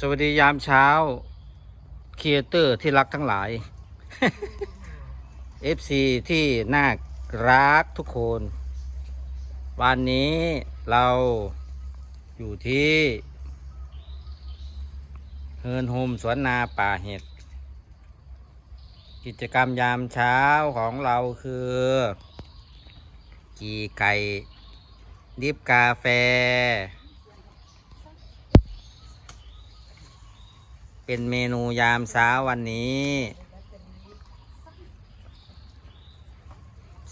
สวัสดียามเช้าครีเอเตอร์ที่รักทั้งหลาย FC ที่น่ารักทุกคน วันนี้เราอยู่ที่เฮินโฮมสวนนาป่าเห็ด กิจกรรมยามเช้าของเราคือกีไก่ดิบกาแฟ เป็นเมนูยามเช้าวันนี้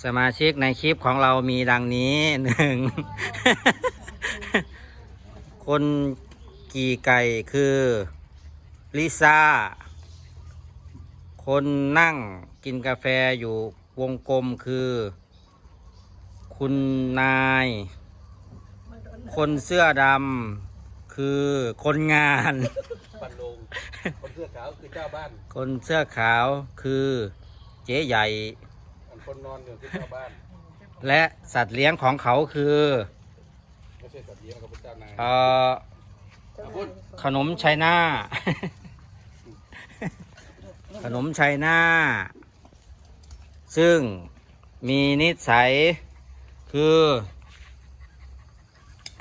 สมาชิกในคลิปของเรามีดังนี้หนึ่ง คนกี่ไก่คือลิซ่า คนนั่งกินกาแฟอยู่วงกลมคือ คุณนาย คนเสื้อดำ คือคนงาน ปันลงคนเสื้อขาวคือเจ้าบ้านคนเสื้อขาวคือเจ๊ใหญ่อันคนนอนอยู่คือเจ้าบ้านและสัตว์เลี้ยงของเขาคือไม่ใช่สัตว์เลี้ยงเขาเป็นเจ้านายเอ่ออะพูดขนมชัยนาขนมชัยนาซึ่งมีนิสัยคือ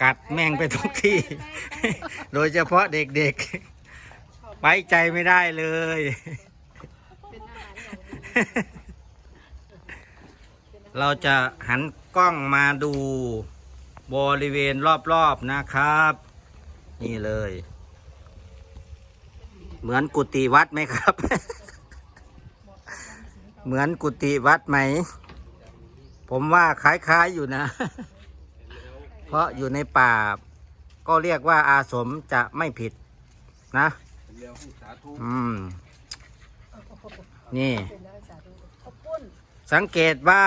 กัดแม่งไปทุกที่ โดยเฉพาะเด็กๆ ไว้ใจไม่ได้เลย เราจะหันกล้องมาดูบริเวณรอบๆนะครับ นี่เลย เหมือนกุฏิวัดไหมครับ เหมือนกุฏิวัดไหม ผมว่าคล้ายๆอยู่นะ เพราะอยู่ในป่า ก็เรียกว่าอาสมจะไม่ผิดนะอืมนี่ สังเกตว่า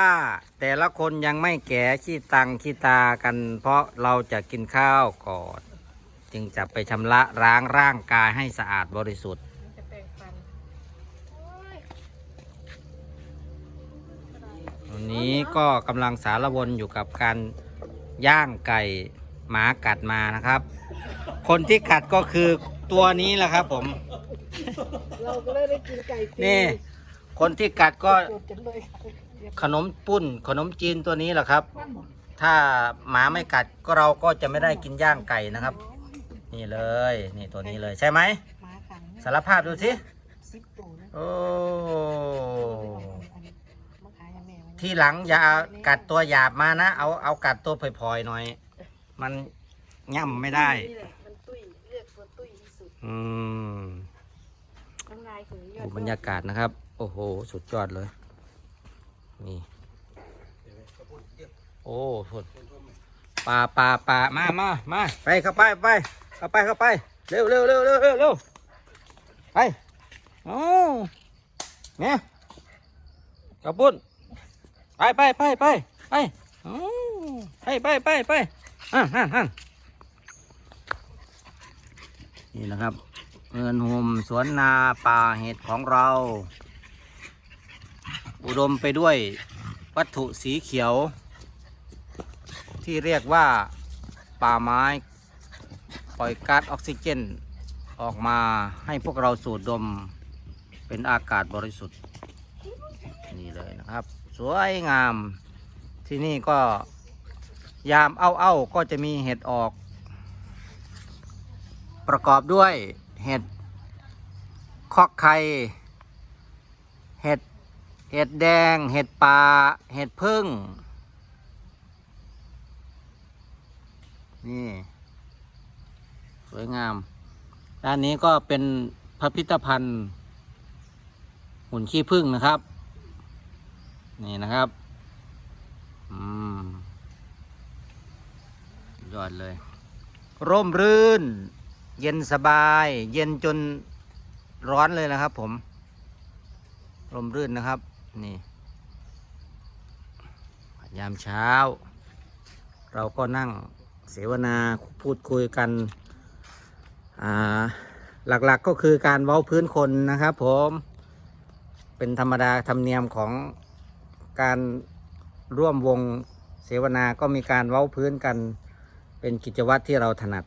แต่ละคนยังไม่แก่ขี้ตังขี้ตากัน เพราะเราจะกินข้าวก่อน จึงจะไปชำระล้างร่างกายให้สะอาดบริสุทธิ์วันนี้ก็กำลังสารวนอยู่กับการ ย่างไก่หมากัดมานะครับ คนที่กัดก็คือตัวนี้แหละครับ ผม เราก็เลยได้กินไก่ฟรีนี่คนที่กัดก็โดดจังเลยค่ะขนมปุ้น ขนมจีนตัวนี้แหละครับ ถ้าหมาไม่กัดก็เราก็จะไม่ได้กินย่างไก่นะครับ นี่เลย นี่ตัวนี้เลยใช่ไหมหมาขังสารภาพดูสิ สิบตัวนะ โอ้ อันนี้มาขายให้แม่ไว้ ที่หลังอย่ากัดตัวหยาบมานะ เอาเอากัดตัวพลอยๆหน่อย มันย่ำไม่ได้ นี่แหละมันตุ้ยเลือกตัวตุ้ยที่สุดอืมน้ำลายถือยอดูดบรรยากาศนะครับ โอ้โห สุดยอดเลย นี่ โอ้สุดปลาปลาปลามามามาไปเข้าไปไปเข้าไปเข้าไป เร็วเร็วเร็วเร็วเร็วเร็วไปโอ้เนี่ยกระปุ้น ไปไปไปไปไปโอ้ไปไปไปไปอะอะอะนี่นะครับเงินโฮมสวนนาป่าเห็ดของเรา อุดมไปด้วยวัตถุสีเขียว ที่เรียกว่าป่าไม้ ปล่อยก๊าซออกซิเจน ออกมาให้พวกเราสูดดมเป็นอากาศบริสุทธิ์ นี่เลยนะครับ สวยงาม ที่นี่ก็ยามเอ้าเอาๆก็จะมีเห็ดออก ประกอบด้วยเห็ดคอกไข่เห็ดเห็ดแดง เห็ดป่าเห็ดพึ่ง นี่ สวยงาม ด้านนี้ก็เป็นพิพิธภัณฑ์หุ่นขี้ผึ้งนะครับ นี่นะครับอืมยอดเลย ร่มรื่น เย็นสบาย เย็นจนร้อนเลยนะครับ ผม ร่มรื่นนะครับ นี่ยามเช้า เราก็นั่งเสวนาพูดคุยกันอ่าหลักๆก็คือการเว้าพื้นคนนะครับ ผมเป็นธรรมดาธรรมเนียมของ การร่วมวงเสวนาก็มีการเว้าพื้นกัน เป็นกิจวัตรที่เราถนัด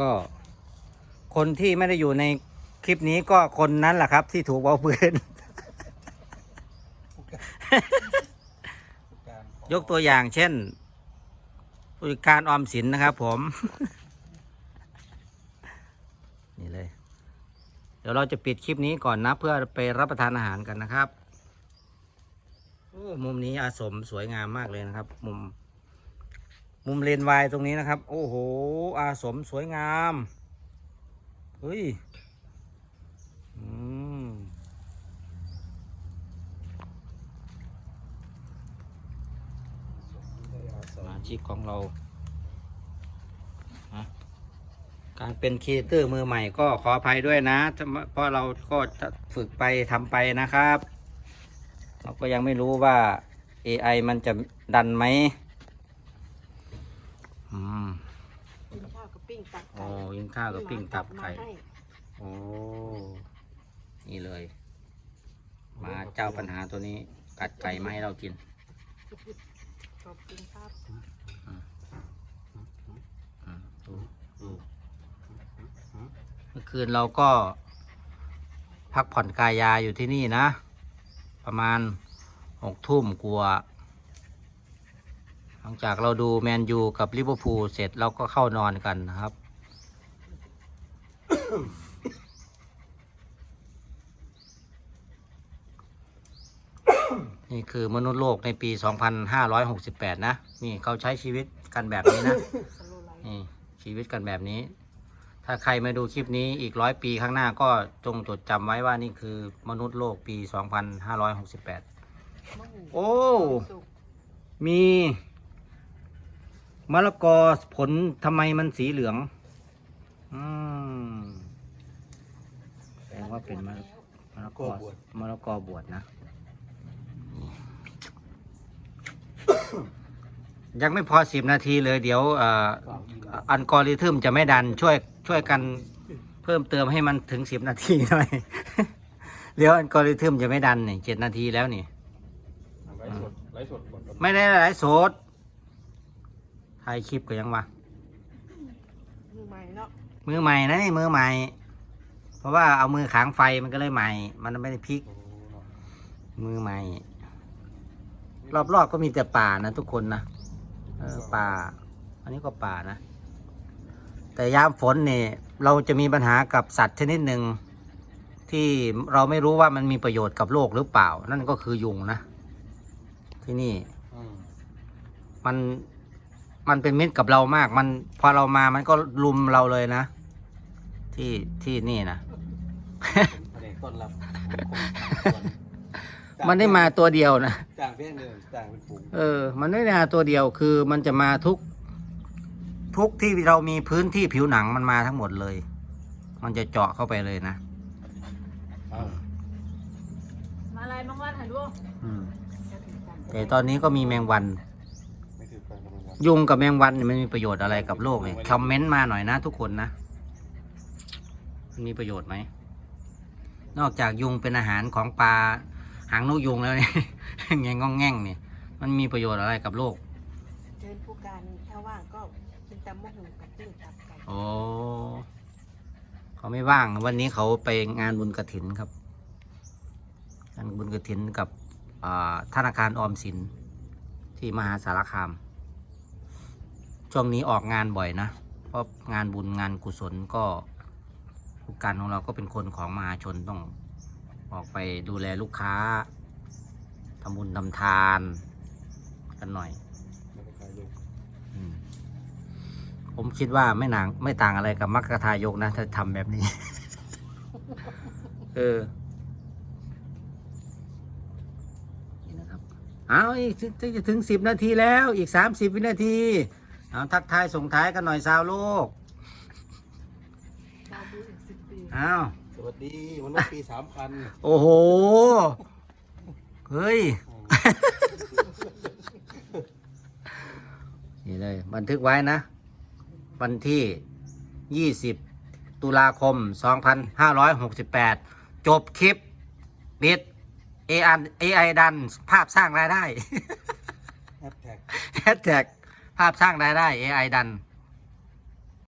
ก็ คนที่ไม่ได้อยู่ในคลิปนี้ก็คนนั้นแหละครับ ที่ถูกเว้าพื้น ยกตัวอย่างเช่นผู้การออมสินนะครับผม เดี๋ยวเราจะปิดคลิปนี้ก่อนนะ เพื่อไปรับประทานอาหารกันนะครับโอ้มุมนี้อาสมสวยงามมากเลยนะครับ มุม มุมเลนวายตรงนี้นะครับ โอ้โห อาสมสวยงามเฮ้ยอืมสมาชิกของเราฮะการ เป็นครีเอเตอร์มือใหม่ก็ขออภัยด้วยนะถ้าเพราะเราก็จะฝึกไปทำไปนะครับ เราก็ยังไม่รู้ว่า AI มันจะดันไหมอืมกินข้าวกับปิ้งตับโอ้ไก่ยิงข้าวกับปิ้งตับไก่มาให้โอ้นี่เลย มาเจ้าปัญหาตัวนี้ กัดไก่มาให้เรากินขอบคุณครับ อืมดูดูเมื่อคืนเราก็ พักผ่อนกายยาอยู่ที่นี่นะ ประมาณหกทุ่มกลัวาหลังจากเราดูแมนยูกับลิเวอร์พูลเสร็จเราก็เข้านอนกันนะครับ นี่คือมนุษย์โลกในปี 2568 นะ นี่เขาใช้ชีวิตกันแบบนี้นะ นี่ชีวิตกันแบบนี้ ถ้าใครมาดูคลิปนี้อีกร้อยปีข้างหน้าก็จงจดจำไว้ว่านี่คือมนุษย์โลกปี 2568 โอ้ มีมะละกอผลทำไมมันสีเหลือง อืมแสดงว่าเป็นมะละมะละกอมะละกอบวชนะ ยังไม่พอสิบนาทีเลยเดี๋ยวเอ่ออัลกอริทึมจะไม่ดันช่วย ช่วยกันเพิ่มเติมให้มันถึงสิบนาทีหน่อย เดี๋ยวอัลกอริทึมจะไม่ดันนี่เจ็ดนาทีแล้วนี่ ไลฟ์สดไลฟ์สดก่อนครับไม่ได้หลายโสดถ่ายคลิปก็ยังวะมือใหม่เนาะมือใหม่นะนี่มือใหม่ เพราะว่าเอามือขางไฟมันก็เลยใหม่ มันไม่ได้พลิกโอ้เนาะมือใหม่ รอบๆก็มีแต่ป่านะทุกคนนะเออป่า อันนี้ก็ป่านะ แต่ยามฝนเนี่ยเราจะมีปัญหากับสัตว์ชนิดหนึ่งที่เราไม่รู้ว่ามันมีประโยชน์กับโลกหรือเปล่า นั่นก็คือยุงนะ ที่นี่อืมมันมันเป็นมิตรกับเรามาก มันพอเรามามันก็ลุมเราเลยนะ ที่ที่นี่นะแผนกต้อนรับผมมันได้มาตัวเดียวนะจ้างเพียงเดิมจ้างเป็นฝูงเออ มันไม่ได้มาตัวเดียวคือมันจะมาทุก ทุกที่เรามีพื้นที่ผิวหนังมันมาทั้งหมดเลย มันจะเจาะเข้าไปเลยนะอ้าวมาอะไรบ้างวันหันดูอืมแต่ตอนนี้ก็มีแมงวันไม่ถือแฟนกำลังวันยุงกับแมงวันเนี่ยมันมีประโยชน์อะไรกับโลกเนี่ยคอมเมนต์มาหน่อยนะทุกคนนะมันมีประโยชน์ไหม นอกจากยุงเป็นอาหารของปลาหางนกยุงแล้วเนี่ยแงงงองแง่งเนี่ยมันมีประโยชน์อะไรกับโลกเชิญผู้การถ้าว่างก็กิน ตำมะหูกับปิ้งตับไก่โอ้เขาไม่ว่าง วันนี้เขาไปงานบุญกระถินครับ งานบุญกระถินกับธนาคารออมสินที่มหาสารคาม ช่วงนี้ออกงานบ่อยนะ เพราะงานบุญงานกุศลก็ผู้การของเราก็เป็นคนของมหาชนต้องออกไปดูแลลูกค้าทำบุญทำทานกันหน่อย ไม่ได้ขายลูก อืม ผมคิดว่าไม่นางไม่ต่างอะไรกับมัคคทายกนะ ถ้าทำแบบนี้ เออนี่นะครับเอาอีกถึงจะถึงสิบนาทีแล้ว อีกสามสิบวินาที เอาทักทายส่งท้ายกันหน่อยสาวโลกเราดูอีกสิบปีเอาสวัสดีวันนี้ปีสามพันโอ้โห เฮ้ย นี่เลย บันทึกไว้นะ วันที่ 20 ตุลาคม 2568 จบคลิปปิด AI AI ดันภาพสร้างรายได้แฮชแท็กแฮชแท็กภาพสร้างรายได้ AI ดัน